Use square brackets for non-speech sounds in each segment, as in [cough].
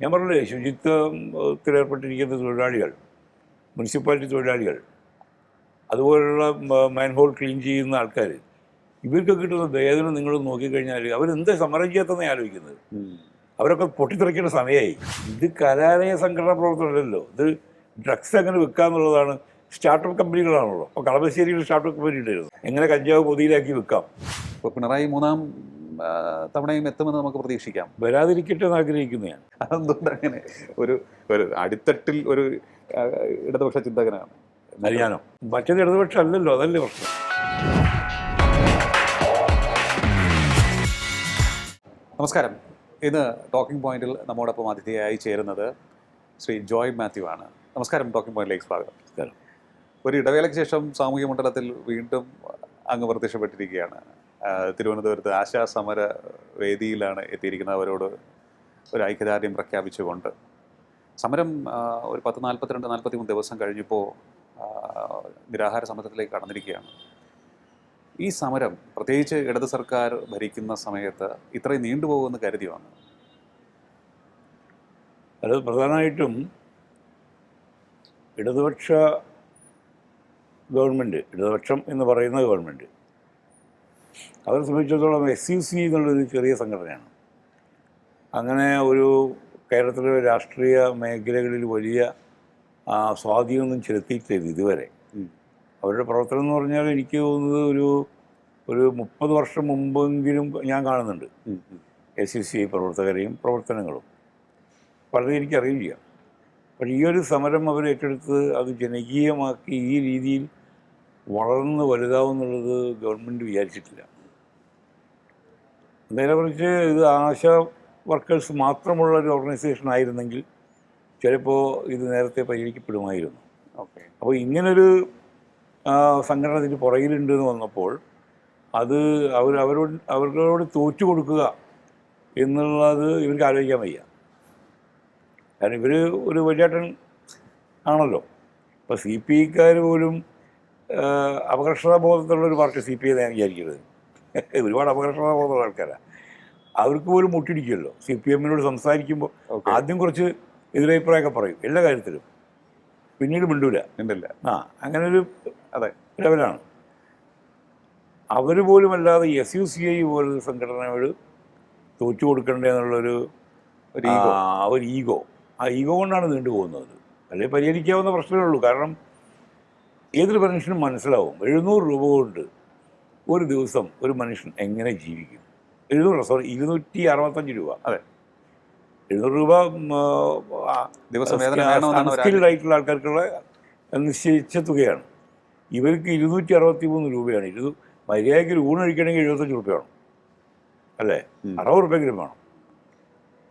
ഞാൻ പറഞ്ഞില്ലേ ശുചിത്വത്തിൽ ഏർപ്പെട്ടിരിക്കുന്ന തൊഴിലാളികൾ മുനിസിപ്പാലിറ്റി തൊഴിലാളികൾ അതുപോലുള്ള മാൻഹോൾ ക്ലീൻ ചെയ്യുന്ന ആൾക്കാർ ഇവർക്ക് കിട്ടുന്ന വേദന നിങ്ങൾ നോക്കിക്കഴിഞ്ഞാൽ അവരെന്താ സമരം ചെയ്യാത്തതെന്ന് ആലോചിക്കുന്നത്? അവരൊക്കെ പൊട്ടിത്തെറിക്കേണ്ട സമയമായി ഇത് കലാലയ സംഘടനാ പ്രവർത്തനമല്ലല്ലോ. ഇത് ഡ്രഗ്സ് എങ്ങനെ വിൽക്കാന്നുള്ളതാണ് സ്റ്റാർട്ടപ്പ് കമ്പനികളാണല്ലോ. അപ്പോൾ കളമശ്ശേരിയിൽ സ്റ്റാർട്ടപ്പ് കമ്പനി ഉണ്ടായിരുന്നു. എങ്ങനെ കഞ്ചാവ് പൊതിയിലാക്കി വിൽക്കാം? ഇപ്പോൾ പിണറായി മൂന്നാം തവണയും എത്തുമെന്ന് നമുക്ക് പ്രതീക്ഷിക്കാം. വരാതിരിക്കട്ടെ എന്ന് ആഗ്രഹിക്കുന്നു ഞാൻ. അതെന്തുകൊണ്ട് അങ്ങനെ ഒരു ഒരു അടിത്തട്ടിൽ ഒരു ഇടതുപക്ഷ ചിന്തകനാണ്. അറിയാനോ മറ്റേത് ഇടതുപക്ഷം അല്ലല്ലോ അതല്ലേ പ്രശ്നം. നമസ്കാരം. ഇന്ന് ടോക്കിംഗ് പോയിന്റിൽ നമ്മോടൊപ്പം അതിഥിയായി ചേരുന്നത് ശ്രീ ജോയ് മാത്യു ആണ്. നമസ്കാരം ടോക്കിംഗ് പോയിന്റിലേക്ക് സ്വാഗതം. ഒരു ഇടവേളയ്ക്ക് ശേഷം സാമൂഹ്യ മണ്ഡലത്തിൽ വീണ്ടും അങ്ങ് പ്രത്യക്ഷപ്പെട്ടിരിക്കുകയാണ്. തിരുവനന്തപുരത്ത് ആശാസമര വേദിയിലാണ് എത്തിയിരിക്കുന്നത് അവരോട് ഒരു ഐക്യദാർഢ്യം പ്രഖ്യാപിച്ചുകൊണ്ട്. സമരം ഒരു പത്ത് നാൽപ്പത്തിരണ്ട് നാൽപ്പത്തി മൂന്ന് ദിവസം കഴിഞ്ഞപ്പോൾ നിരാഹാര സമരത്തിലേക്ക് കടന്നിരിക്കുകയാണ്. ഈ സമരം പ്രത്യേകിച്ച് ഇടത് സർക്കാർ ഭരിക്കുന്ന സമയത്ത് ഇത്രയും നീണ്ടുപോകുമെന്ന് കരുതിയാണ് അത് പ്രധാനമായിട്ടും ഇടതുപക്ഷ ഗവൺമെന്റ് ഇടതുപക്ഷം എന്ന് പറയുന്ന ഗവൺമെന്റ് അവരെ സംബന്ധിച്ചിടത്തോളം എസ് യു സി എന്നുള്ളൊരു ചെറിയ സംഘടനയാണ്. അങ്ങനെ ഒരു കേരളത്തിലെ രാഷ്ട്രീയ മേഖലകളിൽ വലിയ സ്വാധീനമൊന്നും ചെലുത്തിയിട്ടില്ല ഇതുവരെ. അവരുടെ പ്രവർത്തനം എന്ന് പറഞ്ഞാൽ എനിക്ക് തോന്നുന്നത് ഒരു ഒരു മുപ്പത് വർഷം മുമ്പെങ്കിലും ഞാൻ കാണുന്നുണ്ട്. എസ് യു സി പ്രവർത്തകരെയും പ്രവർത്തനങ്ങളും. പലരും എനിക്കറിയില്ല. പക്ഷേ ഈ ഒരു സമരം അവർ ഏറ്റെടുത്ത് അത് ജനകീയമാക്കി ഈ രീതിയിൽ വളർന്ന് വലുതാവുന്നുള്ളത് ഗവൺമെന്റ് വിചാരിച്ചിട്ടില്ല. നേരെ മറിച്ച് ഇത് ആശ വർക്കേഴ്സ് മാത്രമുള്ള ഒരു ഓർഗനൈസേഷൻ ആയിരുന്നെങ്കിൽ ചിലപ്പോൾ ഇത് നേരത്തെ പരിഹരിക്കപ്പെടുമായിരുന്നു. ഓക്കെ. അപ്പോൾ ഇങ്ങനൊരു ആ, സംഘടന ഇതിന് പുറകിലുണ്ട് എന്ന് വന്നപ്പോൾ അത് അവർ അവരോട് അവരോട് തോറ്റു കൊടുക്കുക എന്നുള്ളത് ഇവർക്ക് ആലോചിക്കാൻ വയ്യ. കാരണം ഇവർ ഒരു വലിയേട്ടൻ ആണല്ലോ. അപ്പോൾ സി പി ഐക്കാർ പോലും ആ, അപകർഷതാബോധത്തിലുള്ള ഒരു പാർട്ടി സി പി ഐ ഞാൻ വിചാരിക്കരുത്. ഒരുപാട് അപകർഷതാബോധമുള്ള ആൾക്കാരാണ് അവർക്ക് പോലും മുട്ടിടിക്കുമല്ലോ. സി പി എമ്മിനോട് സംസാരിക്കുമ്പോൾ ആദ്യം കുറച്ച് എതിരഭിപ്രായമൊക്കെ പറയും. എല്ലാ കാര്യത്തിലും. പിന്നീട് മിണ്ടൂല. ഉണ്ടല്ല ആ അങ്ങനെ ഒരു അതെ. ലെവലാണ്. അവർ പോലും അല്ലാതെ എസ് യു സി ഐ പോലൊരു സംഘടനയോട് തോറ്റു കൊടുക്കണ്ടേ എന്നുള്ളൊരു ഒരു ഈഗോ. ആ, ഒരു ഈഗോ. ആ ഈഗോ കൊണ്ടാണ് നീണ്ടു പോകുന്നത് അല്ലെങ്കിൽ പരിഹരിക്കാവുന്ന പ്രശ്നമേ ഉള്ളൂ. കാരണം ഏതൊരു മനുഷ്യനും മനസ്സിലാവും. എഴുന്നൂറ് രൂപ കൊണ്ട് ഒരു ദിവസം ഒരു മനുഷ്യൻ എങ്ങനെ ജീവിക്കും? എഴുന്നൂറ് സോറി ഇരുന്നൂറ്റി അറുപത്തഞ്ച് രൂപ. അതെ. എഴുന്നൂറ് രൂപ ദിവസം അൺസ്കിൽഡ് ആയിട്ടുള്ള ആൾക്കാർക്കുള്ള നിശ്ചയിച്ച തുകയാണ്. ഇവർക്ക് ഇരുന്നൂറ്റി അറുപത്തി മൂന്ന് രൂപയാണ്. ഇരുന്നു മര്യാദയ്ക്ക് ഒരു ഊണ് കഴിക്കണമെങ്കിൽ എഴുപത്തഞ്ച് രൂപ വേണം. അല്ലേ. അറുപത് രൂപയെങ്കിലും വേണം.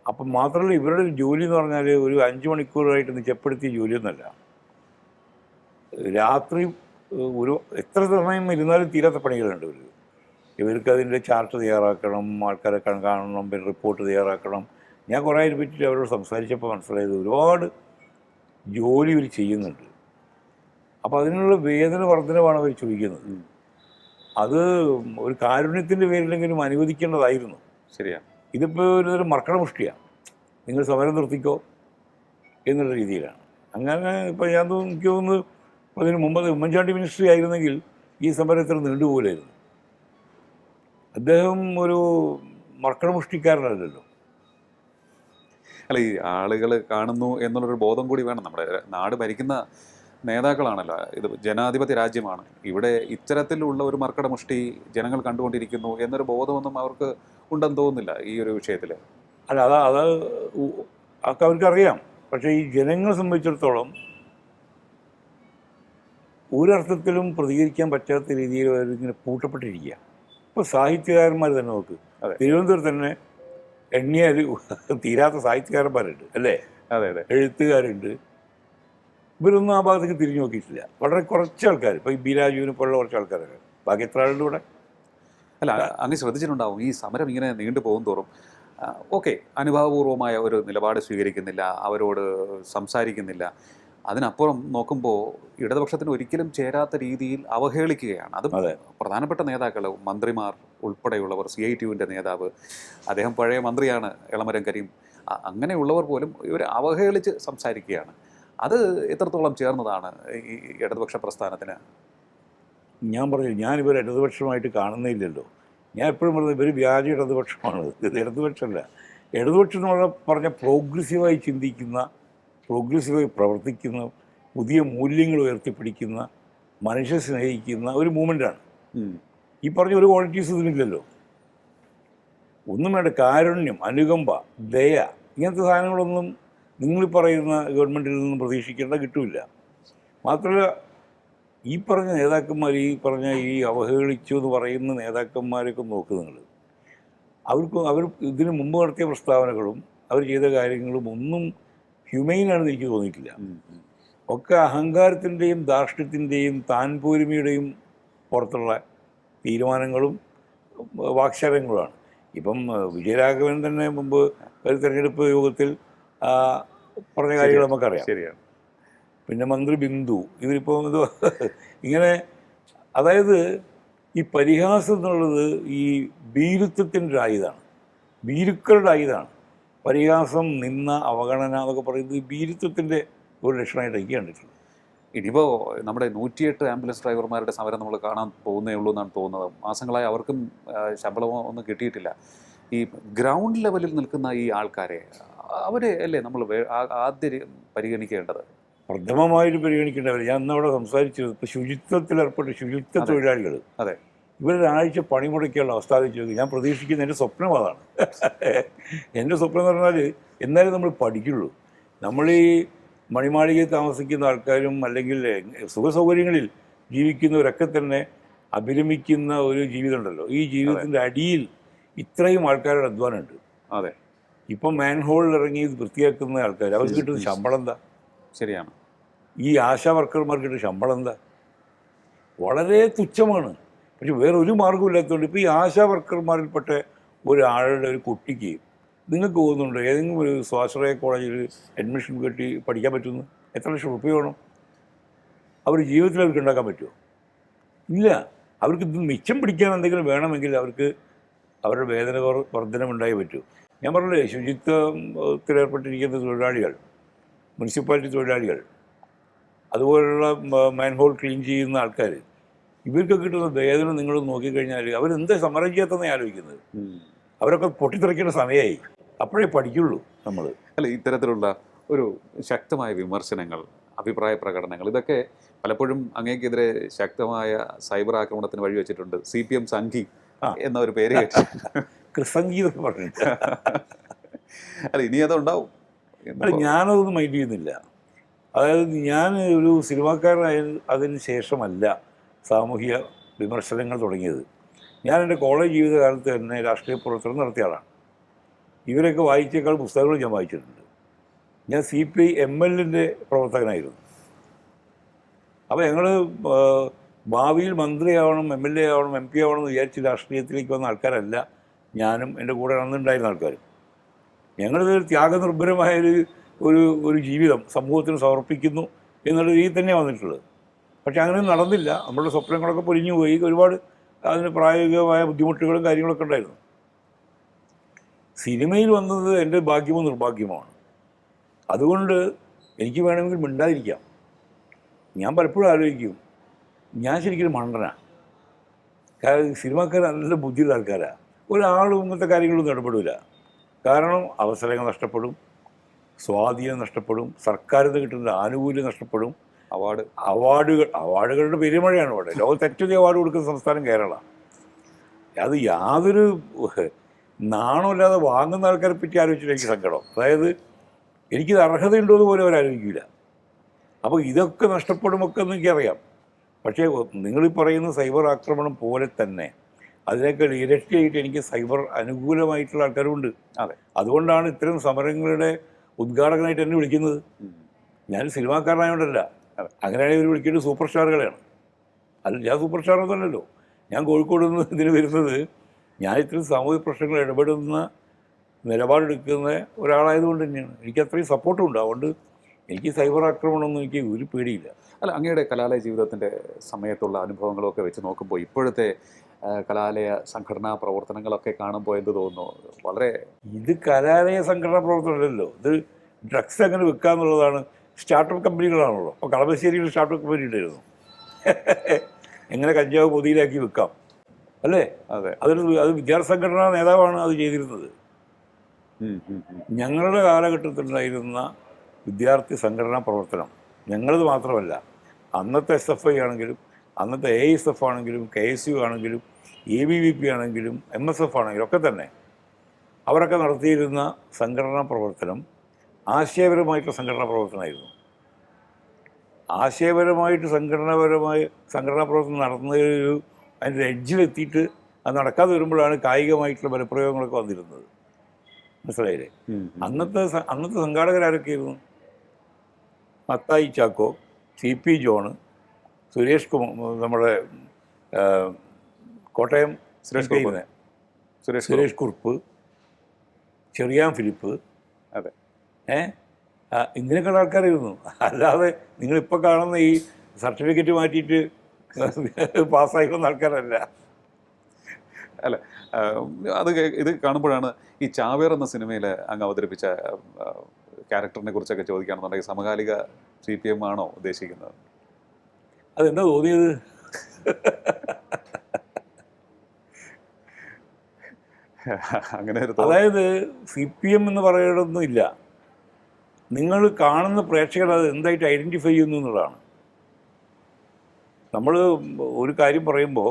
അപ്പം മാത്രമല്ല ഇവരുടെ ഒരു ജോലി എന്ന് പറഞ്ഞാൽ ഒരു അഞ്ച് മണിക്കൂറായിട്ട് നിജപ്പെടുത്തിയ ജോലിയൊന്നുമല്ല രാത്രി ഒരു എത്ര സമയം ഇരുന്നാലും തീരാത്ത പണികളുണ്ട് ഇവർക്ക്. ഇവർക്ക് അതിന്റെ ചാർട്ട് തയ്യാറാക്കണം ആൾക്കാരെ കാണണം പിന്നെ റിപ്പോർട്ട് തയ്യാറാക്കണം. ഞാൻ കുറേ അതിനെ പറ്റി അവരോട് സംസാരിച്ചപ്പോൾ മനസ്സിലായത് ഒരുപാട് ജോലി ഇവർ ചെയ്യുന്നുണ്ട്. അപ്പോൾ അതിനുള്ള വേദന വർധനമാണ് അവർ ചോദിക്കുന്നത്. അത് ഒരു കാരുണ്യത്തിന്റെ പേരിലെങ്കിലും അനുവദിക്കേണ്ടതായിരുന്നു. ശരിയാണ് ഇതിപ്പോൾ ഒരു തരം മർക്കടമുഷ്ടിയാണ് നിങ്ങൾ സമരം നിർത്തിക്കോ എന്നുള്ള രീതിയിലാണ്. അങ്ങനെ ഇപ്പോൾ ഞാൻ തോന്നുന്നു എനിക്ക് തോന്നുന്നു അതിന് മുമ്പ് ഉമ്മൻചാണ്ടി മിനിസ്ട്രി ആയിരുന്നെങ്കിൽ ഈ സമരം ഇത്ര നീണ്ടുപോലായിരുന്നു അദ്ദേഹം ഒരു മർക്കടമുഷ്ടിക്കാരനല്ലല്ലോ അല്ല ഈ ആളുകൾ കാണുന്നു എന്നുള്ളൊരു ബോധം കൂടി വേണം. നമ്മുടെ നാട് ഭരിക്കുന്ന നേതാക്കളാണല്ലോ. ഇത് ജനാധിപത്യ രാജ്യമാണ്. ഇവിടെ ഇത്തരത്തിലുള്ള ഒരു മർക്കടമുഷ്ടി ജനങ്ങൾ കണ്ടുകൊണ്ടിരിക്കുന്നു എന്നൊരു ബോധമൊന്നും അവർക്ക് ഉണ്ടെന്ന് തോന്നുന്നില്ല ഈ ഒരു വിഷയത്തിൽ. അല്ല അതാ അത് അറിയാം. അവർക്കറിയാം പക്ഷേ ഈ ജനങ്ങളെ സംബന്ധിച്ചിടത്തോളം ഒരർത്ഥത്തിലും പ്രതികരിക്കാൻ പറ്റാത്ത രീതിയിൽ അവരിങ്ങനെ പൂട്ടപ്പെട്ടിരിക്കുക. ഇപ്പോൾ സാഹിത്യകാരന്മാർ തന്നെ നോക്ക്. തിരുവനന്തപുരം തിരുവനന്തപുരത്ത് തന്നെ എണ്ണിയാൽ തീരാത്ത സാഹിത്യകാരന്മാരുണ്ട് അല്ലേ? അതെ അതെ. എഴുത്തുകാരുണ്ട്. ഇവരൊന്നും ആ ഭാഗത്തേക്ക് തിരിഞ്ഞു നോക്കിയിട്ടില്ല. വളരെ കുറച്ച് ആൾക്കാർ ഇപ്പോൾ ഈ ബിരാജുവിനെ പോലുള്ള കുറച്ച് ആൾക്കാരൊക്കെ. ബാക്കി എത്ര ആളുണ്ട് ഇവിടെ? അല്ല അങ്ങ് ശ്രദ്ധിച്ചിട്ടുണ്ടാവും. ഈ സമരം ഇങ്ങനെ നീണ്ടു പോകും തോറും ഓക്കെ അനുഭാവപൂർവമായ ഒരു നിലപാട് സ്വീകരിക്കുന്നില്ല. അവരോട് സംസാരിക്കുന്നില്ല. അതിനപ്പുറം നോക്കുമ്പോൾ ഇടതുപക്ഷത്തിന് ഒരിക്കലും ചേരാത്ത രീതിയിൽ അവഹേളിക്കുകയാണ്. അത് പ്രധാനപ്പെട്ട നേതാക്കൾ മന്ത്രിമാർ ഉൾപ്പെടെയുള്ളവർ സി ഐ ടിയുവിന്റെ നേതാവ് അദ്ദേഹം പഴയ മന്ത്രിയാണ് എളമരം കരീം അങ്ങനെയുള്ളവർ പോലും ഇവർ അവഹേളിച്ച് സംസാരിക്കുകയാണ്. അത് എത്രത്തോളം ചേർന്നതാണ് ഈ ഇടതുപക്ഷ പ്രസ്ഥാനത്തിന്? ഞാൻ പറഞ്ഞു ഞാൻ ഇവർ ഇടതുപക്ഷമായിട്ട് കാണുന്നില്ലല്ലോ ഞാൻ എപ്പോഴും പറഞ്ഞത് ഇവർ വ്യാജ ഇടതുപക്ഷമാണ്. ഇത് ഇടതുപക്ഷമല്ല. ഇടതുപക്ഷം എന്ന് പറഞ്ഞാൽ പറഞ്ഞ പ്രോഗ്രസീവായി ചിന്തിക്കുന്ന പ്രോഗ്രസീവായി പ്രവർത്തിക്കുന്ന പുതിയ മൂല്യങ്ങൾ ഉയർത്തിപ്പിടിക്കുന്ന മനുഷ്യ സ്നേഹിക്കുന്ന ഒരു മൂവ്മെന്റാണ് ഈ പറഞ്ഞ ഒരു ക്വാളിറ്റീസ് ഇതിനില്ലല്ലോ ഒന്നും വേണ്ട കാരുണ്യം അനുകമ്പ ദയ ഇങ്ങനത്തെ സാധനങ്ങളൊന്നും നിങ്ങൾ പറയുന്ന ഗവൺമെന്റിൽ നിന്നും പ്രതീക്ഷിക്കേണ്ട കിട്ടില്ല. മാത്രമല്ല ഈ പറഞ്ഞ നേതാക്കന്മാർ ഈ പറഞ്ഞ ഈ അവഹേളിച്ചു എന്ന് പറയുന്ന നേതാക്കന്മാരെയൊക്കെ നോക്ക് നിങ്ങൾ. അവർക്ക് അവർ ഇതിനു മുമ്പ് നടത്തിയ പ്രസ്താവനകളും അവർ ചെയ്ത കാര്യങ്ങളും ഒന്നും ഹ്യൂമെയിനാണെന്ന് എനിക്ക് തോന്നിയിട്ടില്ല. ഒക്കെ അഹങ്കാരത്തിന്റെയും ധാർഷ്ട്യത്തിന്റെയും താൻപോരിമയുടെയും പുറത്തുള്ള തീരുമാനങ്ങളും വാക്ശാരങ്ങളുമാണ്. ഇപ്പം വിജയരാഘവൻ തന്നെ മുമ്പ് ഒരു തെരഞ്ഞെടുപ്പ് യോഗത്തിൽ പറഞ്ഞ കാര്യങ്ങൾ നമുക്കറിയാം. ശരിയാണ്. പിന്നെ മന്ത്രി ബിന്ദു ഇവരിപ്പോൾ ഇത് ഇങ്ങനെ അതായത് ഈ പരിഹാസം എന്നുള്ളത് ഈ ഭീരുത്വത്തിന്റെ ആയുധമാണ്. ഭീരുക്കളുടെ ആയുധമാണ്. പരിഹാസം നിന്ന അവഗണന എന്നൊക്കെ പറയുന്നത് ഭീരുത്വത്തിന്റെ ഒരു ലക്ഷണമായിട്ട് എനിക്ക് കണ്ടിട്ടുള്ളത് ഇനിയിപ്പോൾ നമ്മുടെ നൂറ്റിയെട്ട് ആംബുലൻസ് ഡ്രൈവർമാരുടെ സമരം നമ്മൾ കാണാൻ പോകുന്നേ ഉള്ളൂ എന്നാണ് തോന്നുന്നത്. മാസങ്ങളായി അവർക്കും ശമ്പളമോ ഒന്നും കിട്ടിയിട്ടില്ല. ഈ ഗ്രൗണ്ട് ലെവലിൽ നിൽക്കുന്ന ഈ ആൾക്കാരെ അവരെ അല്ലേ നമ്മൾ ആദ്യം പരിഗണിക്കേണ്ടത്? പ്രഥമമായിട്ട് പരിഗണിക്കേണ്ടവർ ഞാൻ അന്നവിടെ സംസാരിച്ചത് ഇപ്പോൾ ശുചിത്വത്തിൽ ഏർപ്പെട്ട ശുചിത്വ തൊഴിലാളികൾ അതെ. ഇവരൊരാഴ്ച പണിമുടക്കിയുള്ള അവസ്ഥ ആലോചിച്ച് നോക്കി. ഞാൻ പ്രതീക്ഷിക്കുന്ന എന്റെ സ്വപ്നം അതാണ്. എന്റെ സ്വപ്നം എന്ന് പറഞ്ഞാൽ എന്നാലും നമ്മൾ പഠിക്കുള്ളൂ. നമ്മൾ ഈ മണിമാളികയിൽ താമസിക്കുന്ന ആൾക്കാരും അല്ലെങ്കിൽ സുഖസൗകര്യങ്ങളിൽ ജീവിക്കുന്നവരൊക്കെ തന്നെ അഭിരമിക്കുന്ന ഒരു ജീവിതമുണ്ടല്ലോ. ഈ ജീവിതത്തിന്റെ അടിയിൽ ഇത്രയും ആൾക്കാരുടെ അധ്വാനമുണ്ട്. അതെ. ഇപ്പം മാൻഹോളിൽ ഇറങ്ങി വൃത്തിയാക്കുന്ന ആൾക്കാർ അവർക്ക് കിട്ടുന്ന ശമ്പളം എന്താ? ശരിയാണ്. ഈ ആശാ വർക്കർമാർക്ക് കിട്ടുന്ന ശമ്പളം എന്താ? വളരെ തുച്ഛമാണ്. പക്ഷെ വേറെ ഒരു മാർഗമില്ലാത്തതുകൊണ്ട് ഇപ്പോൾ ഈ ആശാ വർക്കർമാരിൽപ്പെട്ട ഒരാളുടെ ഒരു കുട്ടിക്ക് നിങ്ങൾക്ക് തോന്നുന്നുണ്ട്? ഏതെങ്കിലും ഒരു സ്വാശ്രയ കോളേജിൽ അഡ്മിഷൻ കിട്ടി പഠിക്കാൻ പറ്റുന്നു എത്ര ലക്ഷം റുപ്യ വേണം? അവർ ജീവിതത്തിൽ അവർക്ക് ഉണ്ടാക്കാൻ പറ്റുമോ? ഇല്ല. അവർക്ക് ഇത് മിച്ചം പിടിക്കാൻ എന്തെങ്കിലും വേണമെങ്കിൽ അവർക്ക് അവരുടെ വേതന വർധനമുണ്ടായി വർധനമുണ്ടായേ പറ്റൂ. ഞാൻ പറഞ്ഞില്ലേ ശുചിത്വത്തിലേർപ്പെട്ടിരിക്കുന്ന തൊഴിലാളികൾ മുനിസിപ്പാലിറ്റി തൊഴിലാളികൾ അതുപോലുള്ള മാൻഹോൾ ക്ലീൻ ചെയ്യുന്ന ആൾക്കാർ ഇവർക്ക് കിട്ടുന്ന വേദന നിങ്ങൾ നോക്കിക്കഴിഞ്ഞാൽ അവരെന്ത് സമരം ചെയ്യാത്തതെന്ന് ആലോചിക്കുന്നത്. അവരൊക്കെ പൊട്ടിത്തെറിക്കേണ്ട സമയമായി അപ്പോഴേ പഠിക്കുള്ളൂ നമ്മൾ അല്ല ഇത്തരത്തിലുള്ള ഒരു ശക്തമായ വിമർശനങ്ങൾ അഭിപ്രായ പ്രകടനങ്ങൾ ഇതൊക്കെ പലപ്പോഴും അങ്ങേക്കെതിരെ ശക്തമായ സൈബർ ആക്രമണത്തിന് വഴിവെച്ചിട്ടുണ്ട് സി പി എം സംഘി. എന്ന ഒരു പേര് കേട്ടു. കൃസംഗീതം പറഞ്ഞിട്ട്. അല്ല ഇനി അതുണ്ടാവും. ഞാനതൊന്നും മൈൻഡ് ചെയ്യുന്നില്ല. അതായത് ഞാൻ ഒരു സിനിമാക്കാരനായ അതിന് ശേഷമല്ല. സാമൂഹിക വിമർശനങ്ങൾ തുടങ്ങിയത്. ഞാൻ എന്റെ കോളേജ് ജീവിതകാലത്ത് തന്നെ രാഷ്ട്രീയ പ്രവർത്തനം നടത്തിയ ആളാണ്. ഇവരൊക്കെ വായിച്ചേക്കാൾ പുസ്തകങ്ങൾ ഞാൻ വായിച്ചിട്ടുണ്ട്. ഞാൻ സി പി ഐ എം എല്ലിന്റെ പ്രവർത്തകനായിരുന്നു. അപ്പോൾ ഞങ്ങൾ ഭാവിയിൽ മന്ത്രിയാവണം എം എൽ എ ആവണം എം പി ആവണം എന്ന് വിചാരിച്ച് രാഷ്ട്രീയത്തിലേക്ക് വന്ന ആൾക്കാരല്ല ഞാനും എന്റെ കൂടെ അന്നുണ്ടായിരുന്ന ആൾക്കാരും. ഞങ്ങളിത് ത്യാഗനിർഭരമായ ഒരു ഒരു ജീവിതം സമൂഹത്തിന് സമർപ്പിക്കുന്നു എന്നുള്ള രീതിയിൽ തന്നെയാണ് വന്നിട്ടുള്ളത്. പക്ഷെ അങ്ങനെ നടന്നില്ല. നമ്മളുടെ സ്വപ്നങ്ങളൊക്കെ പൊലിഞ്ഞു പോയി. ഒരുപാട് അതിന് പ്രായോഗികമായ ബുദ്ധിമുട്ടുകളും കാര്യങ്ങളൊക്കെ ഉണ്ടായിരുന്നു. സിനിമയിൽ വന്നത് എന്റെ ഭാഗ്യമോ നിർഭാഗ്യമാണ് അതുകൊണ്ട് എനിക്ക് വേണമെങ്കിൽ മിണ്ടാതിരിക്കാം. ഞാൻ പലപ്പോഴും ആലോചിക്കും ഞാൻ ശരിക്കും മണ്ടനാണ് കാരണം സിനിമാക്കാർ നല്ല ബുദ്ധിയുള്ള ആൾക്കാരാണ് ഒരാളും ഇങ്ങനത്തെ കാര്യങ്ങളൊന്നും ഇടപെടില്ല കാരണം അവസരങ്ങൾ നഷ്ടപ്പെടും സ്വാധീനം നഷ്ടപ്പെടും സർക്കാരിൽ നിന്ന് കിട്ടുന്ന ആനുകൂല്യം നഷ്ടപ്പെടും അവാർഡ്. അവാർഡുകൾ അവാർഡുകളുടെ പെരുമഴയാണ് അവിടെ ലോകത്ത് ഏറ്റവും അധികം അവാർഡ് കൊടുക്കുന്ന സംസ്ഥാനം കേരള. അത് യാതൊരു നാണമില്ലാതെ വാങ്ങുന്ന ആൾക്കാരെ പറ്റി ആലോചിച്ചിട്ട് എനിക്ക് സങ്കടം. അതായത് എനിക്കിത് അർഹതയുണ്ടോ എന്ന് പോലും അവരാലോചിക്കില്ല അപ്പോൾ ഇതൊക്കെ നഷ്ടപ്പെടുമൊക്കെ എന്ന് എനിക്കറിയാം. പക്ഷേ നിങ്ങൾ ഈ പറയുന്ന സൈബർ ആക്രമണം പോലെ തന്നെ അതിനേക്കാൾ ഇരട്ടിയായിട്ട് എനിക്ക് സൈബർ അനുകൂലമായിട്ടുള്ള ആൾക്കാരുണ്ട് അതെ. അതുകൊണ്ടാണ് ഇത്തരം സമരങ്ങളുടെ ഉദ്ഘാടകനായിട്ട് എന്നെ വിളിക്കുന്നത്. ഞാൻ സിനിമാക്കാരനായോണ്ടല്ല. അങ്ങനെയാണെങ്കിൽ ഇവർ വിളിക്കേണ്ടത് സൂപ്പർ സ്റ്റാറുകളെയാണ് അല്ല ഞാൻ സൂപ്പർ സ്റ്റാർ ഒന്നുമല്ലല്ലോ. ഞാൻ കോഴിക്കോട് നിന്ന് ഇതിന് വരുന്നത് ഞാൻ ഇത്രയും സാമൂഹിക പ്രശ്നങ്ങൾ ഇടപെടുന്ന നിലപാടെടുക്കുന്ന ഒരാളായതുകൊണ്ട് തന്നെയാണ്. എനിക്ക് അത്രയും സപ്പോർട്ടും ഉണ്ട്. അതുകൊണ്ട് എനിക്ക് സൈബർ ആക്രമണമൊന്നും എനിക്ക് ഒരു പേടിയില്ല. അല്ല അങ്ങയുടെ കലാലയ ജീവിതത്തിന്റെ സമയത്തുള്ള അനുഭവങ്ങളൊക്കെ വെച്ച് നോക്കുമ്പോൾ ഇപ്പോഴത്തെ കലാലയ സംഘടനാ പ്രവർത്തനങ്ങളൊക്കെ കാണുമ്പോൾ എന്ത് തോന്നുന്നു? വളരെ ഇത് കലാലയ സംഘടനാ പ്രവർത്തനമല്ലല്ലോ. ഇത് ഡ്രഗ്സ് എങ്ങനെ വിൽക്കാന്നുള്ളതാണ് സ്റ്റാർട്ടപ്പ് കമ്പനികളാണല്ലോ. അപ്പോൾ കളമശ്ശേരിയിൽ സ്റ്റാർട്ടപ്പ് കമ്പനി ഉണ്ടായിരുന്നു. എങ്ങനെ കഞ്ചാവ് പൊതിയിലാക്കി വിൽക്കാം. അല്ലേ? അതെ. അതൊരു അത് വിദ്യാർത്ഥി സംഘടനാ നേതാവാണ് അത് ചെയ്തിരുന്നത്. ഞങ്ങളുടെ കാലഘട്ടത്തിലുണ്ടായിരുന്ന വിദ്യാർത്ഥി സംഘടനാ പ്രവർത്തനം ഞങ്ങളത് മാത്രമല്ല. അന്നത്തെ എസ് എഫ് ഐ ആണെങ്കിലും അന്നത്തെ എ എസ് എഫ് ആണെങ്കിലും കെ എസ് യു ആണെങ്കിലും എ ബി വി പി ആണെങ്കിലും എം എസ് എഫ് ആണെങ്കിലും ഒക്കെ തന്നെ അവരൊക്കെ നടത്തിയിരുന്ന സംഘടനാ പ്രവർത്തനം ആശയപരമായിട്ടുള്ള സംഘടനാ പ്രവർത്തനമായിരുന്നു. ആശയപരമായിട്ട് സംഘടനാപരമായ സംഘടനാ പ്രവർത്തനം നടന്നൊരു അതിന്റെ എഡ്ജിലെത്തിയിട്ട് അത് നടക്കാതെ വരുമ്പോഴാണ് കായികമായിട്ടുള്ള ബലപ്രയോഗങ്ങളൊക്കെ വന്നിരുന്നത്. മനസ്സിലായില്ലേ. അന്നത്തെ അന്നത്തെ സംഘാടകരാരൊക്കെയായിരുന്നു? മത്തായി ചാക്കോ സി പി ജോണ് സുരേഷ് കുമാർ നമ്മുടെ കോട്ടയം സുരേഷ് സുരേഷ് കുറുപ്പ് ചെറിയാൻ ഫിലിപ്പ് അതെ. ഏ? ആ, ഇങ്ങനെയൊക്കെയുള്ള ആൾക്കാരായിരുന്നു. അല്ലാതെ നിങ്ങളിപ്പോൾ കാണുന്ന ഈ സർട്ടിഫിക്കറ്റ് മാറ്റിയിട്ട് [laughs] പാസ്സായി വന്ന ആൾക്കാരല്ല. അല്ല അത് ഇത് കാണുമ്പോഴാണ് ഈ ചാവേർ എന്ന സിനിമയിൽ അങ്ങ് അവതരിപ്പിച്ച ക്യാരക്ടറിനെ കുറിച്ചൊക്കെ ചോദിക്കുകയാണെന്നുണ്ടെങ്കിൽ സമകാലിക സി പി എം ആണോ ഉദ്ദേശിക്കുന്നത്? അതെന്താ തോന്നിയത്? [laughs] അങ്ങനെ അതായത് സി പി എം എന്ന് പറയണമൊന്നും ഇല്ല. നിങ്ങൾ കാണുന്ന പ്രേക്ഷകർ അത് എന്തായിട്ട് ഐഡന്റിഫൈ ചെയ്യുന്നു എന്നുള്ളതാണ്. നമ്മൾ ഒരു കാര്യം പറയുമ്പോൾ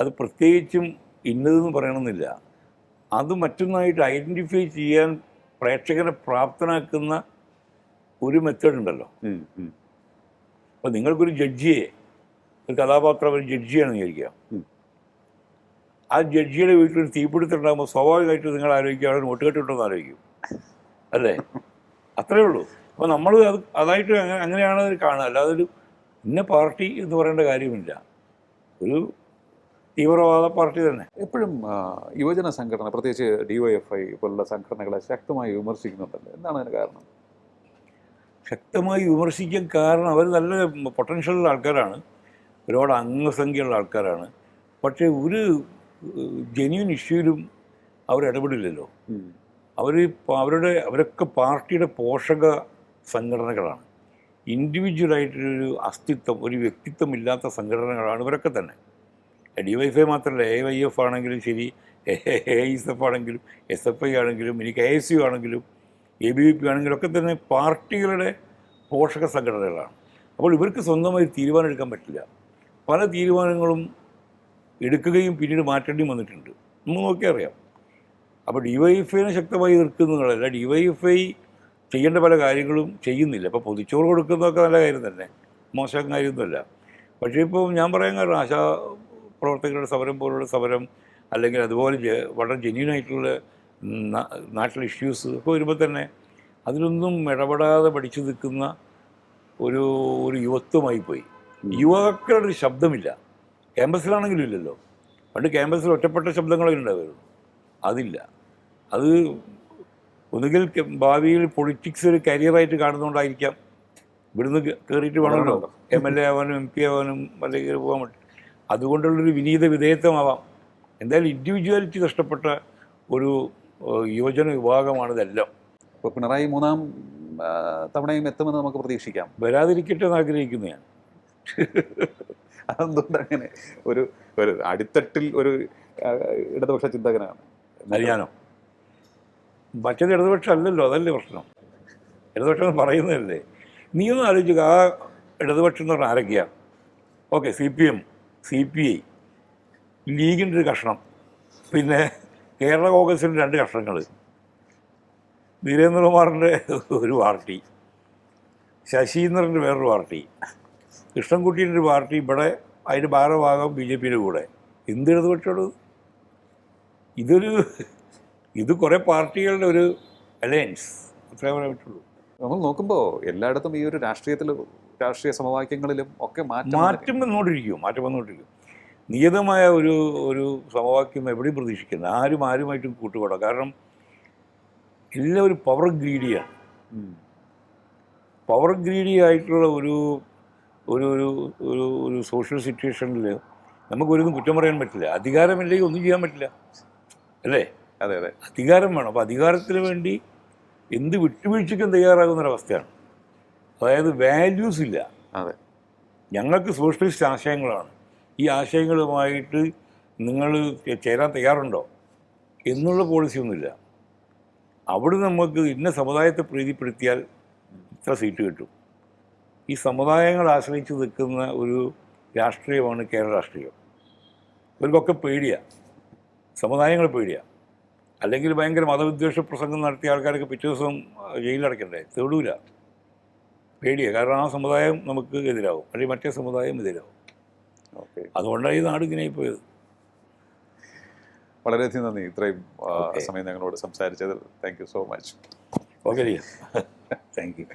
അത് പ്രത്യേകിച്ചും ഇന്നതെന്ന് പറയണമെന്നില്ല. അത് മറ്റൊന്നായിട്ട് ഐഡന്റിഫൈ ചെയ്യാൻ പ്രേക്ഷകരെ പ്രാപ്തനാക്കുന്ന ഒരു മെത്തേഡ് ഉണ്ടല്ലോ. അപ്പോൾ നിങ്ങൾക്കൊരു ജഡ്ജിയെ ഒരു കഥാപാത്രം ഒരു ജഡ്ജിയാണെന്ന് വിചാരിക്കുക. ആ ജഡ്ജിയുടെ വീട്ടിൽ ഒരു തീപിടുത്തം ഉണ്ടാകുമ്പോൾ സ്വാഭാവികമായിട്ടും നിങ്ങൾ ആലോചിക്കുക അവിടെ നോട്ട് കെട്ടിട്ടുണ്ടെന്ന് ആലോചിക്കും. അല്ലേ? അത്രേ ഉള്ളൂ. അപ്പോൾ നമ്മൾ അത് അതായിട്ട് അങ്ങനെ അങ്ങനെയാണ് കാണുക. അല്ലാതെ ഒരു ഇന്ന പാർട്ടി എന്ന് പറയേണ്ട കാര്യമില്ല. ഒരു തീവ്രവാദ പാർട്ടി തന്നെ. എപ്പോഴും യുവജന സംഘടന പ്രത്യേകിച്ച് ഡി വൈ എഫ് ഐ പോലുള്ള സംഘടനകളെ ശക്തമായി വിമർശിക്കുന്നുണ്ടല്ലോ. എന്താണ് അതിന് കാരണം? ശക്തമായി വിമർശിക്കാൻ കാരണം അവർ നല്ല പൊട്ടൻഷ്യലുള്ള ആൾക്കാരാണ്. ഒരുപാട് അംഗസംഖ്യയുള്ള ആൾക്കാരാണ്. പക്ഷേ ഒരു ജെന്യൂൻ ഇഷ്യൂവിലും അവർ ഇടപെടില്ലല്ലോ. അവർ അവരുടെ അവരൊക്കെ പാർട്ടിയുടെ പോഷക സംഘടനകളാണ്. ഇൻഡിവിജ്വലായിട്ടൊരു അസ്തിത്വം ഒരു വ്യക്തിത്വം ഇല്ലാത്ത സംഘടനകളാണ് ഇവരൊക്കെ തന്നെ. ഡി വൈ എഫ് മാത്രമല്ല എ വൈ എഫ് ആണെങ്കിലും ശരി എ എസ് എഫ് ആണെങ്കിലും എസ് എഫ് ഐ ആണെങ്കിലും ഇനി കെ എസ് യു ആണെങ്കിലും എ ബി വി പി ആണെങ്കിലും ഒക്കെ തന്നെ പാർട്ടികളുടെ പോഷക സംഘടനകളാണ്. അപ്പോൾ ഇവർക്ക് സ്വന്തമായി തീരുമാനം എടുക്കാൻ പറ്റില്ല. പല തീരുമാനങ്ങളും എടുക്കുകയും പിന്നീട് മാറ്റേണ്ടിയും വന്നിട്ടുണ്ട്. നമ്മൾ നോക്കിയാൽ അറിയാം അപ്പോൾ ഡി വൈ എഫ് ഐനെ ശക്തമായി എതിർക്കുന്നതല്ല ഡി വൈ എഫ് ഐ ചെയ്യേണ്ട പല കാര്യങ്ങളും ചെയ്യുന്നില്ല. അപ്പോൾ പൊതിച്ചോറ് കൊടുക്കുന്നതൊക്കെ നല്ല കാര്യം തന്നെ. മോശം കാര്യമൊന്നുമല്ല. പക്ഷേ ഇപ്പോൾ ഞാൻ പറയാൻ കാരണം ആശാ പ്രവർത്തകരുടെ സമരം പോലുള്ള സമരം അല്ലെങ്കിൽ അതുപോലെ വളരെ വളരെ ജെന്യൂനായിട്ടുള്ള നാട്ടിലെ ഇഷ്യൂസ് ഒക്കെ വരുമ്പോൾ തന്നെ അതിലൊന്നും ഇടപെടാതെ പഠിച്ചു നിൽക്കുന്ന ഒരു ഒരു യുവത്വമായി പോയി. യുവാക്കളുടെ ഒരു ശബ്ദമില്ല. ക്യാമ്പസിലാണെങ്കിലും ഇല്ലല്ലോ. പണ്ട് ക്യാമ്പസിൽ ഒറ്റപ്പെട്ട ശബ്ദങ്ങളൊക്കെ ഉണ്ടാവുമായിരുന്നു. അതില്ല. അത് ഒന്നുകിൽ ഭാവിയിൽ പൊളിറ്റിക്സ് ഒരു കരിയറായിട്ട് കാണുന്നതുകൊണ്ടായിരിക്കാം. ഇവിടുന്ന് കയറിയിട്ട് വേണമല്ലോ. എം എൽ എ ആവാനും എം പി ആവാനും അല്ലെങ്കിൽ പോകാൻ പറ്റും അതുകൊണ്ടുള്ളൊരു വിനീത വിധേയത്വമാവാം. എന്തായാലും ഇൻഡിവിജ്വാലിറ്റി നഷ്ടപ്പെട്ട ഒരു യുവജന വിഭാഗമാണ് ഇതെല്ലാം. ഇപ്പോൾ പിണറായി മൂന്നാം തവണയും എത്തുമെന്ന് നമുക്ക് പ്രതീക്ഷിക്കാം. വരാതിരിക്കട്ടെ എന്ന് ആഗ്രഹിക്കുന്നു ഞാൻ. അതെന്തുകൊണ്ട് അങ്ങനെ ഒരു ഒരു അടിത്തട്ടിൽ ഒരു ഇടതുപക്ഷ ചിന്തകനാണ്? അത് ഞാനോ മറ്റേത് ഇടതുപക്ഷം അല്ലല്ലോ അതല്ലേ പ്രശ്നം. ഇടതുപക്ഷം എന്ന് പറയുന്നതല്ലേ. നീ ഒന്ന് ആലോചിക്കുക ആ ഇടതുപക്ഷം എന്ന് പറഞ്ഞാൽ ആരൊക്കെയാണ് okay C P M C P I ലീഗിന്റെ ഒരു കഷ്ണം. പിന്നെ കേരള കോൺഗ്രസിന്റെ രണ്ട് കഷ്ണങ്ങൾ. വീരേന്ദ്രകുമാറിന്റെ ഒരു പാർട്ടി ശശീന്ദ്രന്റെ വേറൊരു പാർട്ടി കൃഷ്ണൻകുട്ടീന്റെ ഒരു പാർട്ടി ഇവിടെ അതിന്റെ ഭാരഭാഗം ബി ജെ പിയുടെ കൂടെ. എന്ത് ഇടതുപക്ഷമാണ്? ഇതൊരു ഇത് കുറേ പാർട്ടികളുടെ ഒരു അലയൻസ് അത്രേ പറയാൻ പറ്റുള്ളൂ. നമ്മൾ നോക്കുമ്പോൾ എല്ലായിടത്തും ഈ ഒരു രാഷ്ട്രീയത്തിൽ രാഷ്ട്രീയ സമവാക്യങ്ങളിലും ഒക്കെ മാറ്റം മാറ്റം വന്നുകൊണ്ടിരിക്കും മാറ്റം വന്നുകൊണ്ടിരിക്കും നിയതമായ ഒരു ഒരു സമവാക്യം എവിടെയും പ്രതീക്ഷിക്കുന്നത് ആരും ആരുമായിട്ടും കൂട്ടുകൂടാം. കാരണം എല്ലാവരും പവർ ഗ്രീഡിയാണ് പവർ ഗ്രീഡി ആയിട്ടുള്ള ഒരു ഒരു ഒരു ഒരു ഒരു സോഷ്യൽ സിറ്റുവേഷനിൽ നമുക്കൊരിതും കുറ്റം പറയാൻ പറ്റില്ല. അധികാരമില്ലെങ്കിൽ ഒന്നും ചെയ്യാൻ പറ്റില്ല. അല്ലേ? അതെ അതെ. അധികാരം വേണം. അപ്പോൾ അധികാരത്തിന് വേണ്ടി എന്ത് വിട്ടുവീഴ്ചയ്ക്കും തയ്യാറാകുന്ന ഒരവസ്ഥയാണ്. അതായത് വാല്യൂസ് ഇല്ല. അതെ. ഞങ്ങൾക്ക് സോഷ്യലിസ്റ്റ് ആശയങ്ങളാണ്. ഈ ആശയങ്ങളുമായിട്ട് നിങ്ങൾ ചേരാൻ തയ്യാറുണ്ടോ എന്നുള്ള പോളിസി ഒന്നുമില്ല. അവിടെ നമുക്ക് ഇന്ന സമുദായത്തെ പ്രീതിപ്പെടുത്തിയാൽ ഇത്ര സീറ്റ് കിട്ടും. ഈ സമുദായങ്ങൾ ആശ്രയിച്ച് നിൽക്കുന്ന ഒരു രാഷ്ട്രീയമാണ് കേരള രാഷ്ട്രീയം. ഇവർക്കൊക്കെ പേടിയാണ് സമുദായങ്ങൾ പേടിയാണ് അല്ലെങ്കിൽ ഭയങ്കര മതവിദ്വേഷ പ്രസംഗം നടത്തിയ ആൾക്കാർക്ക് പിറ്റേ ദിവസം ജയിലിലടക്കണ്ടേ? തേടൂല. പേടിയാണ് കാരണം ആ സമുദായം നമുക്ക് എതിരാവും. അല്ലെങ്കിൽ മറ്റേ സമുദായം എതിരാവും. ഓക്കെ. അതുകൊണ്ടാണ് ഈ നാട് ഇങ്ങനെ പോയത് വളരെയധികം നന്ദി. ഇത്രയും. സമയം ഞങ്ങളോട് സംസാരിച്ചതിൽ thank you so much. Okay [laughs] thank you.